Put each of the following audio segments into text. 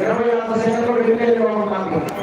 ఇరవై ఒక్క సెకండ్లు వికెట్ ఇవ్వబోతున్నాను లక్ష్మీ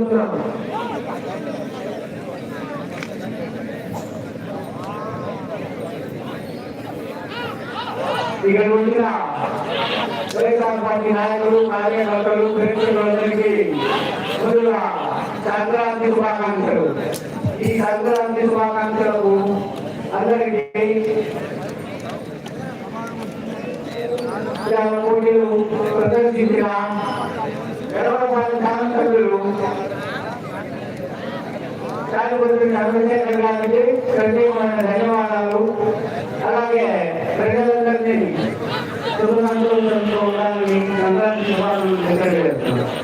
కోరుతున్నాను ఇక ముందుగా వైఎస్ఆర్ పార్టీ నాయకులు కార్యకర్తలు ప్రేక్షకులందరికీ ముందుగా సంక్రాంతి శుభాకాంక్షలు ఈ సంక్రాంతి శుభాకాంక్షలకు అందరికీ పోటీలు ప్రదర్శించిన ఎడవపాటి శాసనసభ్యులు శాసనసభ్యులు చంద్రశేఖర్ గారికి ప్రత్యేకమైన ధన్యవాదాలు అలాగే ప్రజలందరినీ శుభసంతోషంతో ఉండాలని సంక్రాంతి శుభాకాంక్షలు తెలియజేస్తున్నాను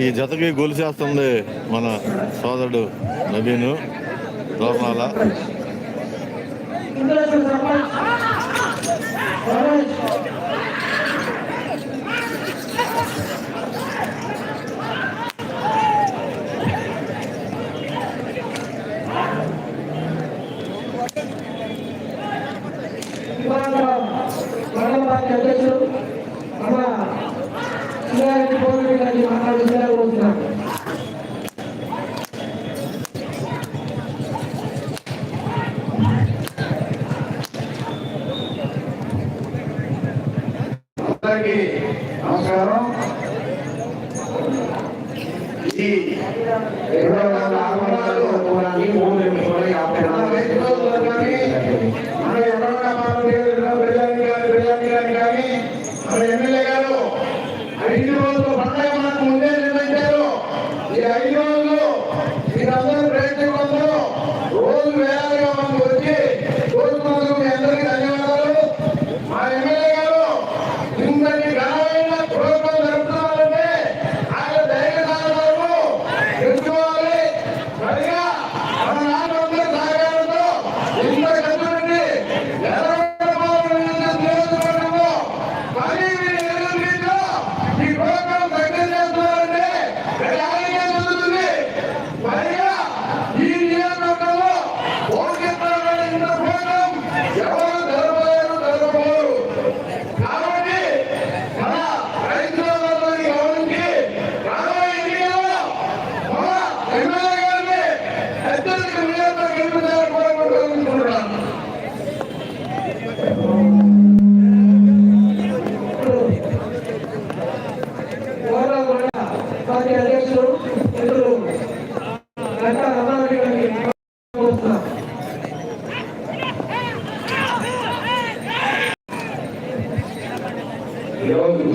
ఈ జతకి గొలుసేస్తుంది మన సోదరుడు నవీను దోర్నాల మండల పార్టీ అధ్యక్షుడు మన శ్రీగారి పౌరుడి గారిని మాట్లాడుతున్నారు కోరుతున్నాను అందరికీ నమస్కారం. ఈ ఇరవై వందల ఆరు వందల మూడు యాభై కానీ కానీ మన ఎమ్మెల్యే గారు ఐదు రోజులు పండుగ మనకు ముందే నిర్ణయించారు ఈ ఐదు రోజులు మీరందరూ ప్రేక్షకులందరూ రోజు వేలాదిగా మనకు వచ్చి రోజు మీ అందరికీ ధన్యవాదాలు మా ఎమ్మెల్యే గారు ఇంతటి ఘనమైన ప్రోగ్రాం జరుపుతున్నారంటే ఆయన ధైర్య సాధనలు తెలుసుకోవాలి సరిగా మన నాయకులందరి సహకారంతో ఇంత కష్టపడి నియోజకవర్గంలో మరీ మీరు ఎదురు ఈ ప్రోగ్రాం దగ్గర చేస్తున్నారంటే ఎలాగే జరుగుతుంది పైగా ఈ నియోజకవర్గంలో ఓడిపోయిన ఇంత ప్రోగ్రాం ఎవరు జరపలేరు జరపలేరు కాబట్టి మన రైతులందరినీ గమనించి రాబోయే ఎన్నికల్లో మన ఎమ్మెల్యే గారిని అత్యధిక విజయంతో గెలిపించాలని కోరుకుంటున్నాను గౌరవ మండల పార్టీ అధ్యక్షుడు మిత్రులు గంటా రమణారెడ్డి గారిని కోరుతున్నాను ఈరోజు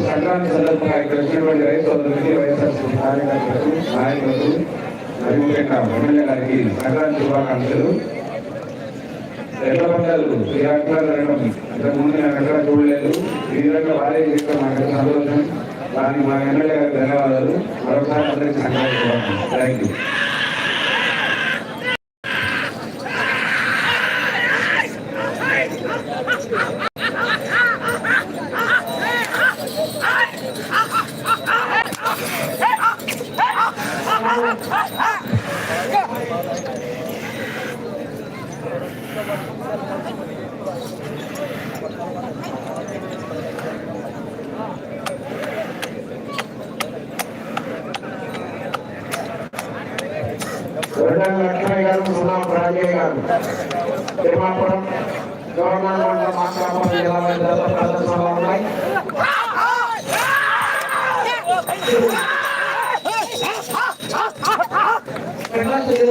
సంక్రాంతి సందర్భంగా ఇక్కడ వచ్చినటువంటి రైతు సోదరులకి వైఎస్ఆర్సీ నాయకులకు మరియు ఎమ్మెల్యే గారికి సంక్రాంతి శుభాకాంక్షలు. ఎట్ల ఈ రకంగా జరగడం ఇంతకుముందు నేను ఎక్కడ చూడలేదు. ఈ విధంగా వారే చేయడం నాకు సంతోషం. దానికి మా ఎమ్మెల్యే గారికి ధన్యవాదాలు. మరొకసారి అందరికీ Sankranti thank you రెండవ లక్ష్మయ్య గారు సున్నా రాజయ్య గారు తిరుమాపురం గవర్నర్ మండలం మార్కాపురం జిల్లా జత ప్రదర్శనలో ఉన్నాయి ప్రకాశం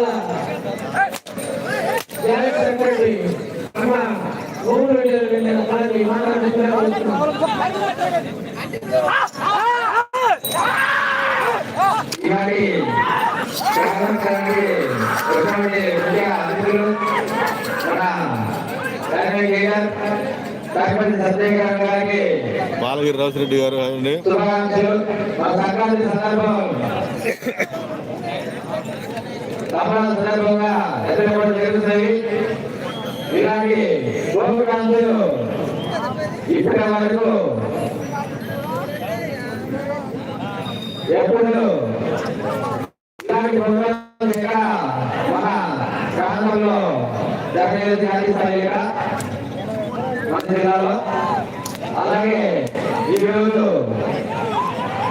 వచ్చినటువంటి ముఖ్య అతిథులు మన గారు సర్పంచ్ సత్యయ్య గారు గారికి బాలగిరి రాసిరెడ్డి గారు అండి శుభాకాంక్షలు సంక్రాంతి సందర్భం సంబరాల సందర్భంగా ఎదుర్కోవడం జరుగుతుంది ఇలాంటి ఇప్పటి వరకు ఎప్పుడు ఇలాంటి ఇక్కడ మన ప్రాంతంలో జరగలేదు జాతీయ మన జిల్లాలో అలాగే ఈ రోజు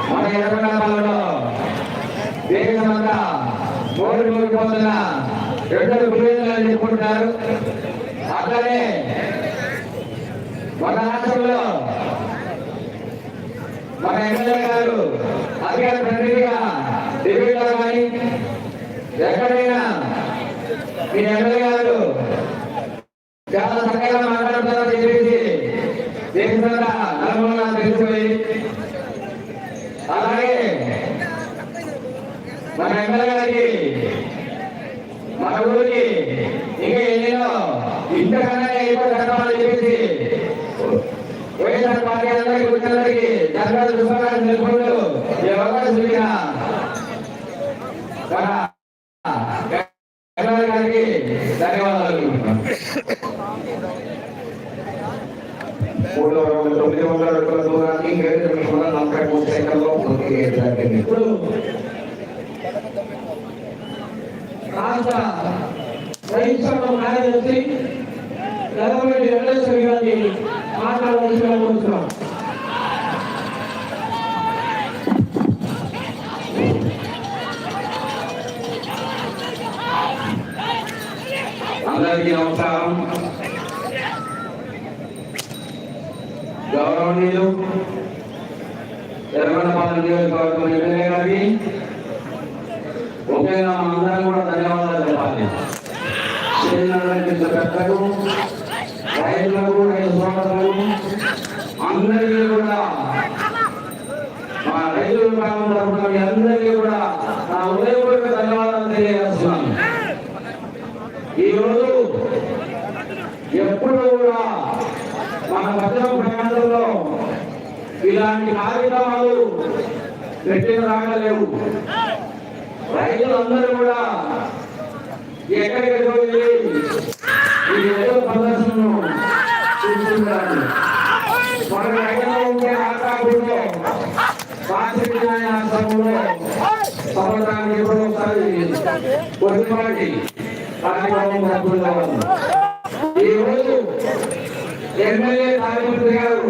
మన ఎర్రగడపాలలో దేశమంతా మోడి మోడిపోతున్న రెండు గురువులు చెప్పుకుంటున్నారు అట్లనే మన రాష్ట్రంలో మన ఎమ్మెల్యే గారు అధికార ప్రతినిధిగా ఢిల్లీలో కానీ ఎక్కడైనా మీరు ఎమ్మెల్యే గారు చాలా చక్కగా మాట్లాడుతారని చెప్పేసి దేశంగా నలుగురుగా తెలిసిపోయి అలాగే మన ఎమ్మెల్యే గారికి మన ఊరికి ఇంకా ఎన్నెన్నో ఇంతకన్నా ఎక్కువ కట్టాలని చెప్పేసి వైఎస్ఆర్ పార్టీ అందరికీ వచ్చినందరికీ జనరల్ శుభాకాంక్షలు తెలుపుకుంటూ ఈ అవకాశం ఇచ్చిన ధన్యవాదాలు. మూడు తొమ్మిది వందల అడుగుల దూరాన్ని ఏడు నలభై మూడు సెకండ్లో పూర్తి ఇప్పుడు రాష్ట్ర కార్యదర్శి వెంకటేశ్వర గారిని మాట్లాడవలసిన కోరుతున్నాం. అందరికీ నమస్కారం గౌరవనీయులు ఎర్రగొండపాలెం నియోజకవర్గం ఎమ్మెల్యే గారికి ముఖ్యంగా అందరం కూడా ధన్యవాదాలు చెప్పాలి. చేసినటువంటి పెద్దలకు రైతులకు రైతు సోదరులకు అందరికీ కూడా మా రైతు విభాగం తరఫున మీ అందరికీ కూడా నా ఉదయం ధన్యవాదాలు తెలియజేస్తున్నాను ఈ రోజు ఎప్పుడు కూడా మన భద్రం ప్రాంతంలో ఇలాంటి కార్యక్రమాలు పెట్టిన రాగలేవు రైతులందరూ కూడా ఎక్కడికి వెళ్ళి ఈ ప్రదర్శనను చూస్తున్నారు మన రైతులు ఉండే ఆకాశంలో కాశీ సంవత్సరానికి ఎప్పుడో ఒకసారి కొద్దిపాటి కార్యక్రమం జరుపుకుంటా ఈ రోజు ఎమ్మెల్యే తాడిపత్రి గారు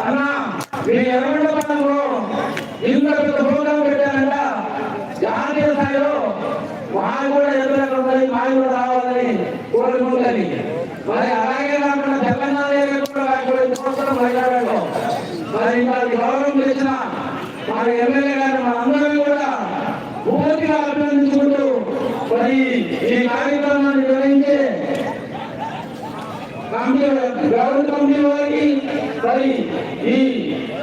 అన్నా మీ ఎర్రగొండ పట్టణంలో ఇంత పెద్ద ప్రోగ్రాం పెట్టారంట జాతీయ స్థాయిలో కూడా ఎదురు ఉండాలి కూడా రావాలని కోరుకుంటుంది మరి అలాగే కాకుండా తెలంగాణ మరి ఇంకా గౌరవం తెచ్చిన మన ఎమ్మెల్యే గారు మనందరం కూడా పూర్తిగా అభినందించుకుంటూ మరి ఈ కార్యక్రమాన్ని నిర్వహించే కంపెనీ గవర్నమెంట్ కమిటీ వారికి మరి ఈ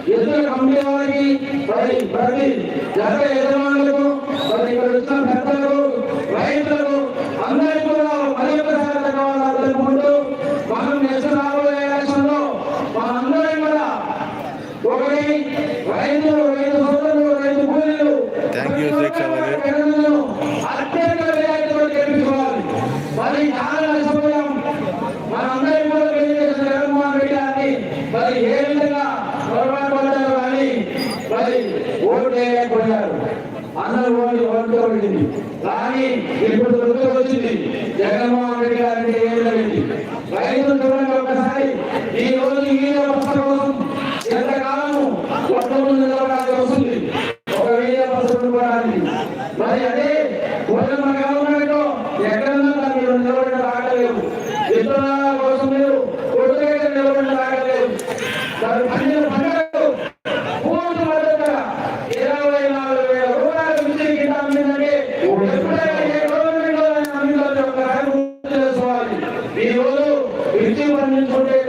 ఎద్దుల కంపెనీ వారికి మరి ప్రతి జగ యజమానులకు మరి ఇక్కడ వచ్చిన పెద్దలకు రైతులకు అందరికీ కూడా మరి ఒకసారి ధన్యవాదాలు మనం నెక్స్ట్ రాబోయే ఎలక్షన్లో మనందరం కూడా ఒకటి రైతులు రైతు సోదరులు రైతు కూలీలు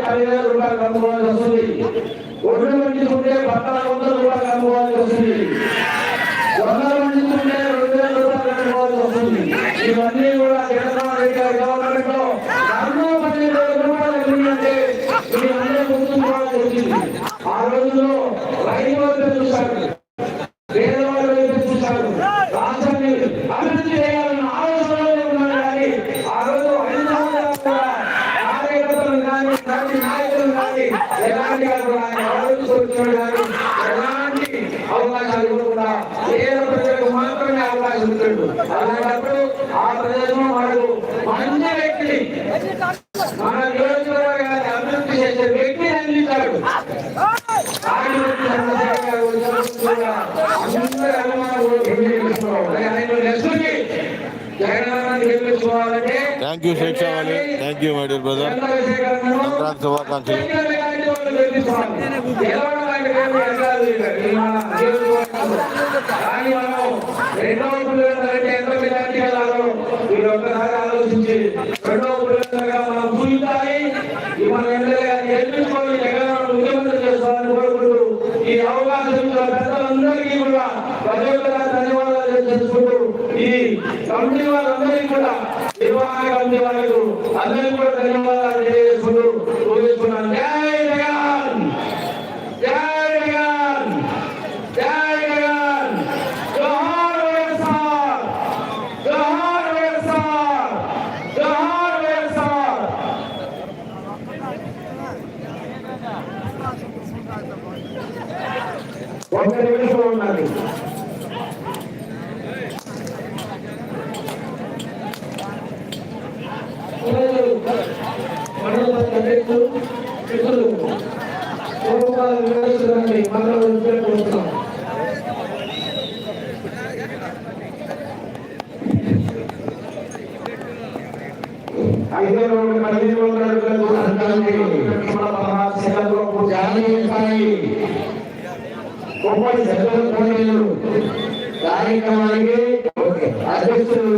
పదివేల రూపాయలు కమ్ముకోవాల్సి వస్తుంది. ఒడ్డు పండించుకుంటే పద్నాలుగు వందల రూపాయలు కమ్ముకోవాల్సి వస్తుంది వందల పండించుకుంటే రెండు వేల రూపాయలు కమ్ముకోవాల్సి వస్తుంది ఇవన్నీ కూడా జగన్మోహన్ రెడ్డి గారి గవర్నమెంట్లో ఎన్నో పన్నెండు వేల రూపాయలు కలిగిందంటే మీరు అందరూ గుర్తుంచుకోవాల్సి వచ్చింది ఆ రోజుల్లో రైతు వైపు చూశారు పేదవాళ్ళ వైపు చూశారు రాష్ట్రాన్ని అభివృద్ధి చేయాలన్న ఆలోచనలో ఉన్నారు కానీ ఆ రోజు ఐదు సంవత్సరాలు కూడా కార్యకర్తలు కానీ ప్రతి నాయకులు కానీ ఎలాంటి వాళ్ళు కానీ అభివృద్ధి సూచనలు కానీ ఎలాంటి అవకాశాలు ఇవ్వకుండా పేద ప్రజలకు మాత్రమే అవకాశం ఇచ్చాడు అలాంటప్పుడు ఆ ప్రదేశంలో మనకు మంచి వ్యక్తిని మన నియోజకవర్గాన్ని అభివృద్ధి చేసే వ్యక్తిని అందించాడు thank you శిక్షావళి thank you my dear brother Sankranti శుభాకాంక్షలు రెండవ ఎంత వెళ్ళాలో మీరు ఒక్కసారి ఆలోచించి రెండవ పిల్లలుగా మనం ఈ మన ఎమ్మెల్యే గెలిపించుకొని జగన్ ముఖ్యమంత్రి కోరుకుంటూ ఈ అవకాశం పెద్దలందరికీ కూడా ధన్యవాదాలు ఈ కమిటీ వాళ్ళందరికీ కూడా నిర్వహణ కమిటీ వాళ్ళకు అందరికీ కూడా ధన్యవాదాలు తెలియజేసుకుంటూ ముగిస్తున్నాను జై జగన్ జై జగన్ జై జగన్ జోహార్ వైఎస్ఆర్ జోహార్ వైఎస్ఆర్ జోహార్ వైఎస్ఆర్ ఒక్క నిమిషం ఉన్నది మండల అధ్యక్షులు మిత్రులు ఐదు రోజులు పదిహేను వందల అడుగులకు అందాన్ని మన పదహారు సెకండ్లకు జాతీయ స్థాయి కార్యక్రమానికి అధ్యక్షులు